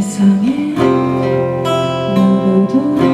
세상에 누구도